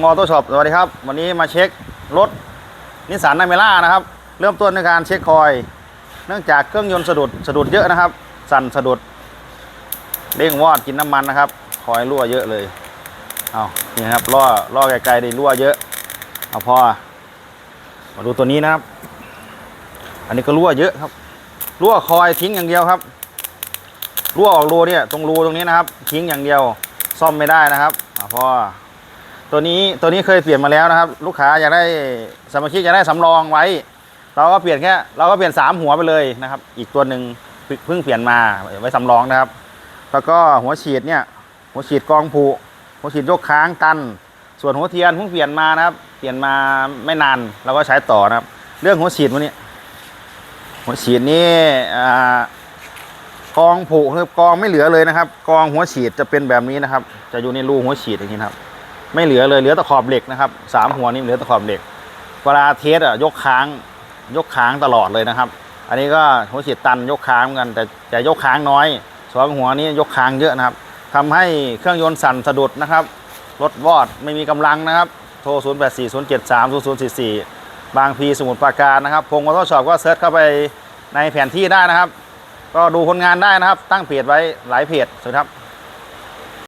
มอเตอร์ช็อปสวัสดีครับ วันนี้มาเช็ครถนิสสันนเมล่านะครับ เริ่มต้นในการเช็คคอย เนื่องจากเครื่องยนต์สะดุดสะดุดเยอะนะครับ สั่นสะดุดเด้งวอดกินน้ำมันนะครับ คอยรั่วเยอะเลยเอานี่ครับล่อล่อไกลๆได้รั่วเยอะเอาพอมาดูตัวนี้นะครับ อันนี้ก็รั่วเยอะครับรั่วคอยทิ้งอย่างเดียวครับรั่วออกรูเนี่ยตรงรูตรงนี้นะครับ ทิ้งอย่างเดียวซ่อมไม่ได้นะครับเอะพอ ตัวนี้ตัวนี้เคยเปลี่ยนมาแล้วนะครับ ลูกค้าอยากได้สมาชิกอยากได้สำรองไว้ เราก็เปลี่ยนแค่เราก็เปลี่ยนสามหัวไปเลยนะครับ อีกตัวหนึ่งเพิ่งเปลี่ยนมาไว้สำรองนะครับ แล้วก็หัวฉีดเนี่ยหัวฉีดกองผูหัวฉีดยกค้างตัน ส่วนหัวเทียนเพิ่งเปลี่ยนมานะครับ เปลี่ยนมาไม่นานเราก็ใช้ต่อนะครับ เรื่องหัวฉีดวันนี้หัวฉีดนี่อ่ากองผูกคือกองไม่เหลือเลยนะครับ กองหัวฉีดจะเป็นแบบนี้นะครับ จะอยู่ในรูหัวฉีดอย่างนี้นครับ ไม่เหลือเลยเหลือต่ขอบเหล็กนะครับสามหัวนี่เหลือต่ขอบเหล็ก เวลาเทสอะยกค้าง ยกค้างตลอดเลยนะครับ อันนี้ก็หัวฉีดตันยกค้างเหมือนกัน แต่แต่ยกค้างน้อยสองหัวนี้ยกค้างเยอะนะครับทำให้เครื่องยนต์สั่นสะดุดนะครับรถวอดไม่มีกำลังนะครับ โทร 0 8 4 0 7 3 0 0 4 4 บางพีสมุทรปราการนะครับพงศ์มอเตอร์ช็อปก็เซิร์ชเข้าไปในแผนที่ได้นะครับ ก็ดูผลงานได้นะครับ ตั้งเพจไว้หลายเพจสวัสดีครับ